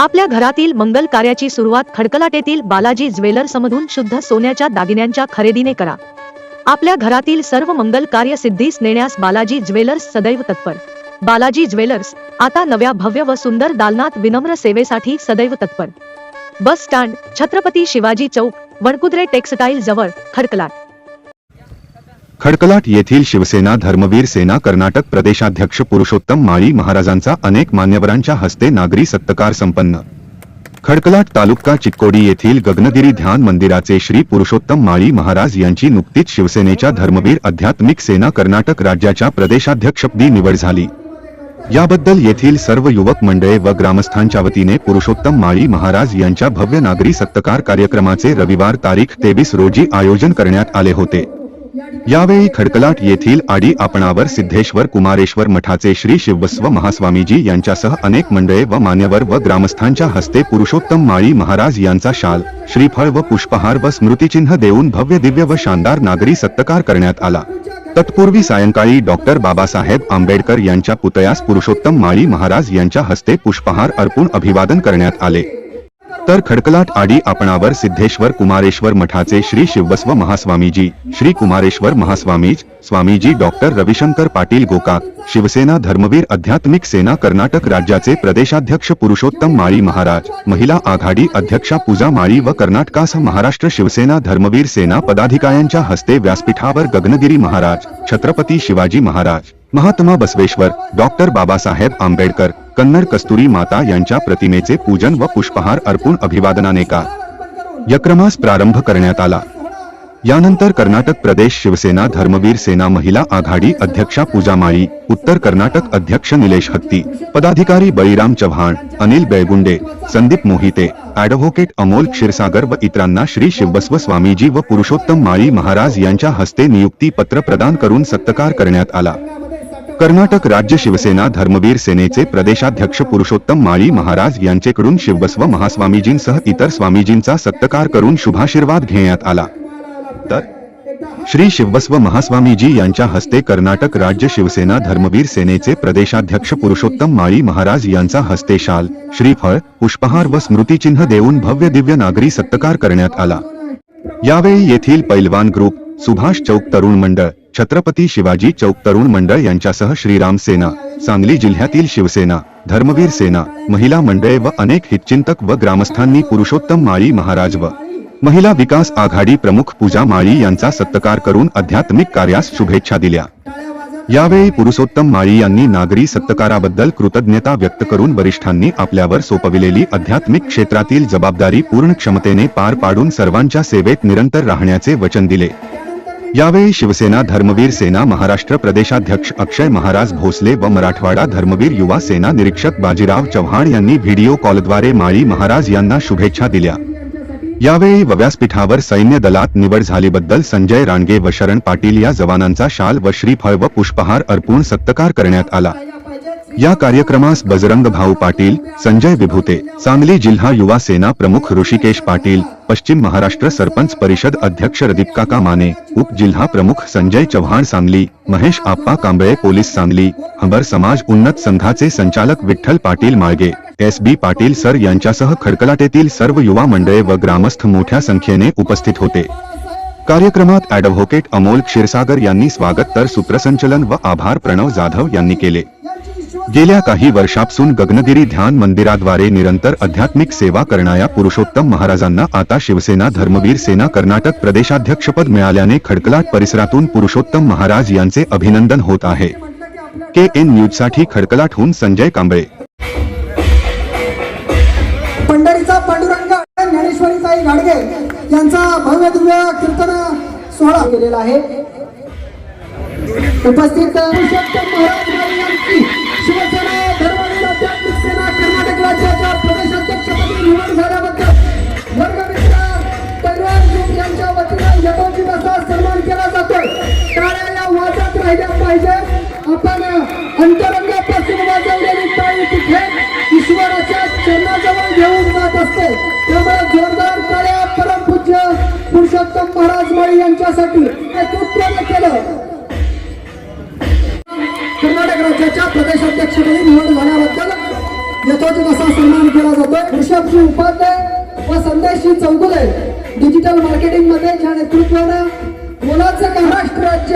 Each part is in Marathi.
आपल्या घरातील मंगल कार्याची सुरुवात खडकलाटेतील बालाजी ज्वेलर्समधून शुद्ध सोन्याच्या दागिन्यांच्या खरेदीने करा. आपल्या घरातील सर्व मंगल कार्य सिद्धीस नेण्यास बालाजी ज्वेलर्स सदैव तत्पर. बालाजी ज्वेलर्स आता नव्या भव्य व सुंदर दालनात विनम्र सेवेसाठी सदैव तत्पर. Bus stand Chhatrapati Shivaji Chowk Wankudre textile जवळ खडकलाट. खडकलाट येथील शिवसेना धर्मवीर सेना कर्नाटक प्रदेशाध्यक्ष पुरुषोत्तम माळी महाराजांचा अनेक मान्यवरांच्या हस्ते नागरी सत्कार संपन्न. खडकलाट तालुका चिक्कोडी येथील गगनगिरी ध्यान मंदिराचे श्री पुरुषोत्तम माळी महाराज यांची नुकतीच शिवसेनेच्या धर्मवीर आध्यात्मिक सेना कर्नाटक राज्याच्या प्रदेशाध्यक्षपदी निवड झाली. याबद्दल येथील सर्व युवक मंडळे व ग्रामस्थांच्या वतीने पुरुषोत्तम माळी महाराज यांच्या भव्य नागरी सत्कार कार्यक्रमाचे रविवार तारीख तेवीस रोजी आयोजन करण्यात आले होते. यावेळी खडकलाट येथील आडी आपणावर सिद्धेश्वर कुमारेश्वर मठाचे श्री शिवस्व महास्वामीजी यांच्यासह अनेक मंडळे व मान्यवर व ग्रामस्थांच्या हस्ते पुरुषोत्तम माळी महाराज यांचा शाल श्रीफळ व पुष्पहार व स्मृतिचिन्ह देऊन भव्य दिव्य व शानदार नागरी सत्कार करण्यात आला. तत्पूर्वी सायंकाळी डॉक्टर बाबासाहेब आंबेडकर यांच्या पुतळ्यास पुरुषोत्तम माळी महाराज यांच्या हस्ते पुष्पहार अर्पून अभिवादन करण्यात आले. तर खडकलाट आडी आपणावर सिद्धेश्वर कुमारेश्वर मठाचे श्री शिवस्व महास्वामीजी श्री कुमारेश्वर महास्वामीज स्वामीजी डॉक्टर रविशंकर पाटील गोकाक शिवसेना धर्मवीर आध्यात्मिक सेना कर्नाटक राज्याचे प्रदेशाध्यक्ष पुरुषोत्तम माळी महाराज महिला आघाडी अध्यक्षा पूजा माळी व कर्नाटकासह महाराष्ट्र शिवसेना धर्मवीर सेना पदाधिकाऱ्यांच्या हस्ते व्यासपीठावर गगनगिरी महाराज छत्रपती शिवाजी महाराज. महात्मा बसवेश्वर डॉक्टर बाबासाहेब आंबेडकर कन्नड कस्तुरी माता यांच्या प्रतिमेचे पूजन व पुष्पहार अर्पून अभिवादनाने का? यक्रमास प्रारंभ करण्यात आला. यानंतर कर्नाटक प्रदेश शिवसेना धर्मवीर सेना महिला आघाडी अध्यक्षा पूजा माळी उत्तर कर्नाटक अध्यक्ष निलेश हत्ती पदाधिकारी बळीराम चव्हाण अनिल बेळगुंडे संदीप मोहिते ॲडव्होकेट अमोल क्षीरसागर व इतरांना श्री शिवबस्व स्वामीजी व पुरुषोत्तम माळी महाराज यांच्या हस्ते नियुक्ती पत्र प्रदान करून सत्कार करण्यात आला. कर्नाटक राज्य शिवसेना धर्मवीर सेनेचे प्रदेशाध्यक्ष पुरुषोत्तम माळी महाराज यांचेकडून शिवबसव महास्वामीजींसह इतर स्वामीजींचा सत्कार करून शुभाशीर्वाद घेण्यात आला. तर श्री शिवबसव महास्वामीजी यांच्या हस्ते कर्नाटक राज्य शिवसेना धर्मवीर सेनेचे प्रदेशाध्यक्ष पुरुषोत्तम माळी महाराज यांचा हस्ते शाल श्रीफळ पुष्पहार व स्मृतिचिन्ह देऊन भव्य दिव्य नागरी सत्कार करण्यात आला. यावेळी येथील पैलवान ग्रुप सुभाष चौक तरुण मंडळ छत्रपती शिवाजी चौक तरुण मंडळ यांच्यासह श्रीराम सेना सांगली जिल्ह्यातील शिवसेना धर्मवीर सेना महिला मंडळे व अनेक हितचिंतक व ग्रामस्थांनी पुरुषोत्तम माळी महाराज व महिला विकास आघाडी प्रमुख पूजा माळी यांचा सत्कार करून आध्यात्मिक कार्यास शुभेच्छा दिल्या. यावेळी पुरुषोत्तम माळी यांनी नागरी सत्काराबद्दल कृतज्ञता व्यक्त करून वरिष्ठांनी आपल्यावर सोपविलेली आध्यात्मिक क्षेत्रातील जबाबदारी पूर्ण क्षमतेने पार पाडून सर्वांच्या सेवेत निरंतर राहण्याचे वचन दिले. यावेळी शिवसेना धर्मवीर सेना महाराष्ट्र प्रदेशाध्यक्ष अक्षय महाराज भोसले व मराठवाडा धर्मवीर युवा सेना निरीक्षक बाजीराव चव्हाण यांनी व्हिडिओ कॉलद्वारे माळी महाराज यांना शुभेच्छा दिल्या. यावेळी व व्यासपीठावर सैन्य दलात निवड झालीबद्दल संजय रानगे व शरण पाटील या जवानांचा शाल व श्रीफळ व पुष्पहार अर्पून सत्कार करण्यात आला. या कार्यक्रमास बजरंग भाऊ पाटील संजय विभूते सांगली जिल्हा युवा सेना प्रमुख ऋषिकेश पाटील पश्चिम महाराष्ट्र सरपंच परिषद अध्यक्ष रदीपकाका माने उप जिल्हा प्रमुख संजय चव्हाण सांगली महेश आप्पा कांबळे पोलीस सांगली हंबर समाज उन्नत संघाचे संचालक Vitthal Patil Malge S B Patil sir यांच्यासह खडकलाटेतील सर्व युवा मंडळे व ग्रामस्थ मोठ्या संख्येने उपस्थित होते. कार्यक्रमात ॲडव्होकेट अमोल क्षीरसागर यांनी स्वागत तर सूत्रसंचलन व आभार प्रणव जाधव यांनी केले. गेल्या काही वर्षापासून गगनगिरी ध्यान मंदिराद्वारे निरंतर आध्यात्मिक सेवा करणाऱ्या पुरुषोत्तम महाराजांना आता शिवसेना धर्मवीर सेना कर्नाटक प्रदेशाध्यक्षपद मिळाल्याने खडकलाट परिसरातून पुरुषोत्तम महाराज यांचे अभिनंदन होत आहे. के एन न्यूजसाठी खडकलाटहून संजय कांबळे. पंढरीचा पांडुरंग ज्ञानेश्वरीचाई गाडगे यांचा भव्य दिव्य कीर्तन सोहळा केलेला आहे. उपस्थित पुरुषोत्तम महाराज यांची शिवसेना धर्मवीर आध्यात्मिक सेना यांच्या वतीनं यथोचिताचा सन्मान केला जातोय. टाळ्या पाहिजे. आपण अंतरंगपासून वाजवलेली ईश्वराच्या चरणाजवळ घेऊन जात असते. त्यामुळे जोरदार टाळ्या परमपूज्य पुरुषोत्तम महाराज माळी यांच्यासाठी नेतृत्वाने केलं. प्रदेशाध्यक्षपदी निवड झाल्याबद्दल यथोचित असा सन्मान केला जातो ऋषभजी उपाध्याय व संदेशजी चौगुले. डिजिटल मार्केटिंगमध्ये ज्या नेतृत्वानं मुलाचं महाराष्ट्र राज्य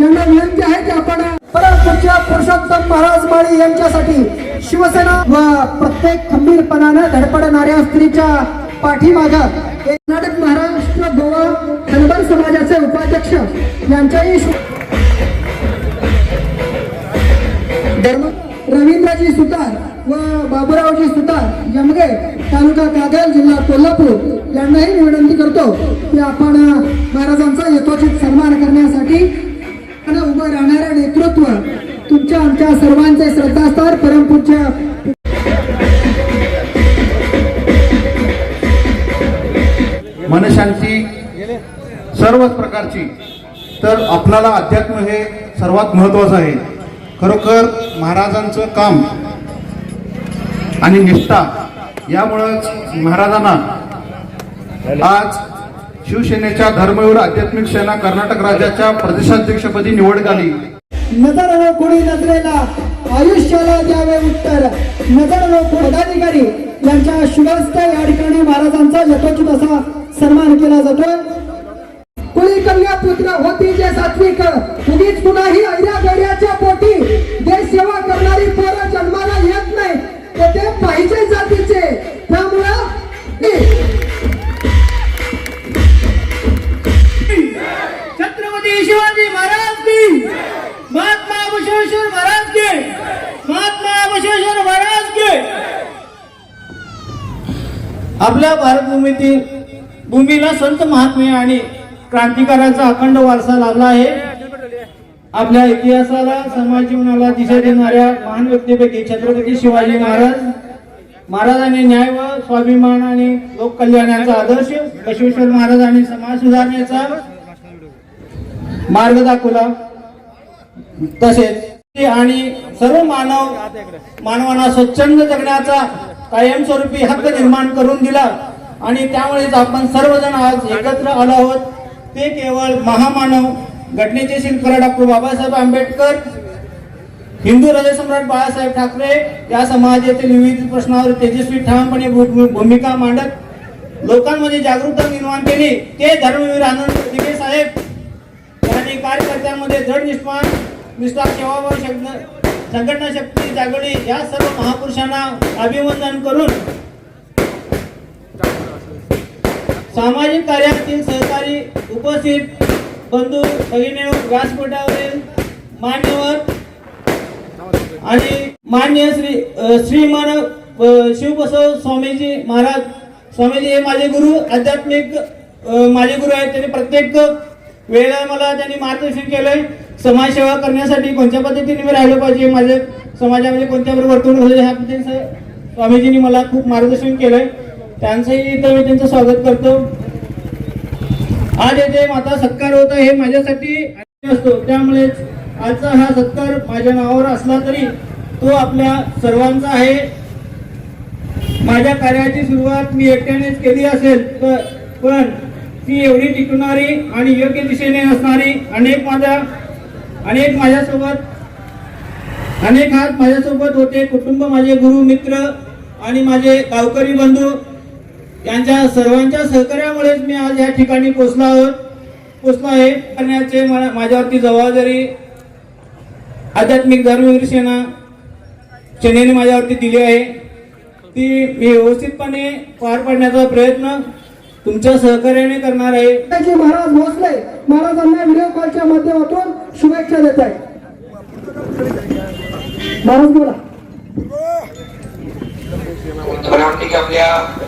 यांना विनंती आहे की आपण परमपूज्य पुरुषोत्तम महाराज माळी यांच्यासाठी शिवसेना व प्रत्येक खंबीरपणानं धडपडणाऱ्या स्त्रीच्या पाठीमाग कर्नाटक महाराष्ट्र गोवा धनगर समाजाचे उपाध्यक्ष यांच्याही धर्म रवींद्रजी सुतार व बाबुरावजी सुतार यमगे तालुका कागल जिल्हा कोल्हापूर यांनाही मी विनंती करतो की आपण महाराजांचा यथोचित सन्मान करण्यासाठी उभं राहणारे नेतृत्व तुमच्या आमच्या सर्वांचे श्रद्धास्थान परमपूज्य मनशांती सर्वच प्रकारची. तर आपल्याला अध्यात्म हे सर्वात महत्वाचं आहे. खरोखर महाराजांचं काम आणि निष्ठा यामुळंच महाराजांना आज शिवसेनेच्या धर्मवीर आध्यात्मिक सेना कर्नाटक राज्याच्या प्रदेशाध्यक्षपदी निवड झाली. नजर नो कोणी नजरेला आयुष्याला द्यावे उत्तर. नजर नो पदाधिकारी यांच्या शुभस्ते या ठिकाणी महाराजांचा यथोचित असा सन्मान केला जातोय. कुळी कन्या पुत्र होती जे सात्विक. उगीच कुणाही ऐऱ्या गड्याच्या पोटी देश सेवा करणारी पोरं जन्माला येत नाही. तर ते पाहिजे जातीचे. त्यामुळं छत्रपती शिवाजी महाराज की. महात्मा बसवेश्वर महाराज के. महात्मा बसवेश्वर महाराज के. आपल्या भारतभूमीतील भूमीला संत महात्मे आणि क्रांतिकारांचा अखंड वारसा लाभला आहे. आपल्या इतिहासाला समाज जीवनाला दिशा देणाऱ्या महान व्यक्तीपैकी छत्रपती शिवाजी महाराज महाराजांनी न्याय व स्वाभिमान आणि लोककल्याणाचा आदर्श बसवेश्वर महाराजांनी समाज सुधारण्याचा मार्ग दाखवला. तसेच आणि सर्व मानव मानवांना स्वच्छंद जगण्याचा कायमस्वरूपी हक्क निर्माण करून दिला. आणि त्यामुळेच आपण सर्वजण आज एकत्र आलो आहोत. ते केवळ महामानव घटनेचे शिल्पकार डॉक्टर बाबासाहेब आंबेडकर हिंदू हृदयसम्राट बाळासाहेब ठाकरे या समाजातील विविध प्रश्नावर तेजस्वी ठामपणे भू- भूमिका मांडत लोकांमध्ये जागरूकता निर्माण केली. ते धर्मवीर आनंद दिघे साहेब आणि कार्यकर्त्यांमध्ये दृढ निष्ठा निष्ठा सेवा व संघटना शक्ती जागळी या सर्व महापुरुषांना अभिवंदन करून सामाजिक कार्यातील सहकारी उपस्थित बंधू भगिनी व्यासपीठावरील मान्यवर आणि मान्य श्री श्रीमान अ, शिवबसव स्वामीजी महाराज. स्वामीजी हे माझे गुरु आध्यात्मिक माझे गुरु आहेत. त्यांनी प्रत्येक वेळेला मला त्यांनी मार्गदर्शन केलंय. समाजसेवा करण्यासाठी कोणत्या पद्धतीने मी राहिलो पाहिजे माझे समाजामध्ये कोणत्या बरोबर वर्तवणूक झाली ह्या पद्धतीने स्वामीजींनी मला खूप मार्गदर्शन केलंय. त्यांचंही इथं मी त्यांचं स्वागत करतो. आज येथे माझा सत्कार होता हे माझ्यासाठी असतो. त्यामुळेच आजचा हा सत्कार माझ्या नावावर असला तरी तो आपल्या सर्वांचा आहे. माझ्या कार्याची सुरुवात मी एकट्यानेच केली असेल तर पण ती एवढी टिकणारी आणि योग्य दिशेने असणारी अनेक माझ्या अनेक माझ्यासोबत अनेक हात माझ्यासोबत होते. कुटुंब माझे गुरु मित्र आणि माझे गावकरी बंधू यांच्या सर्वांच्या सहकार्यामुळेच मी आज या ठिकाणी पोचलो आहोत पोचलो आहे. करण्याचे मला- माझ्यावरती जबाबदारी आध्यात्मिक धर्मवीर सेना सेनेने माझ्यावरती दिली आहे. ती मी व्यवस्थितपणे पार पाडण्याचा प्रयत्न तुमच्या सहकार्याने करणार आहे. त्याचे महाराज भोसले महाराजांना व्हिडिओ कॉलच्या माध्यमातून शुभेच्छा देत आहे महाराज बोला. आपल्या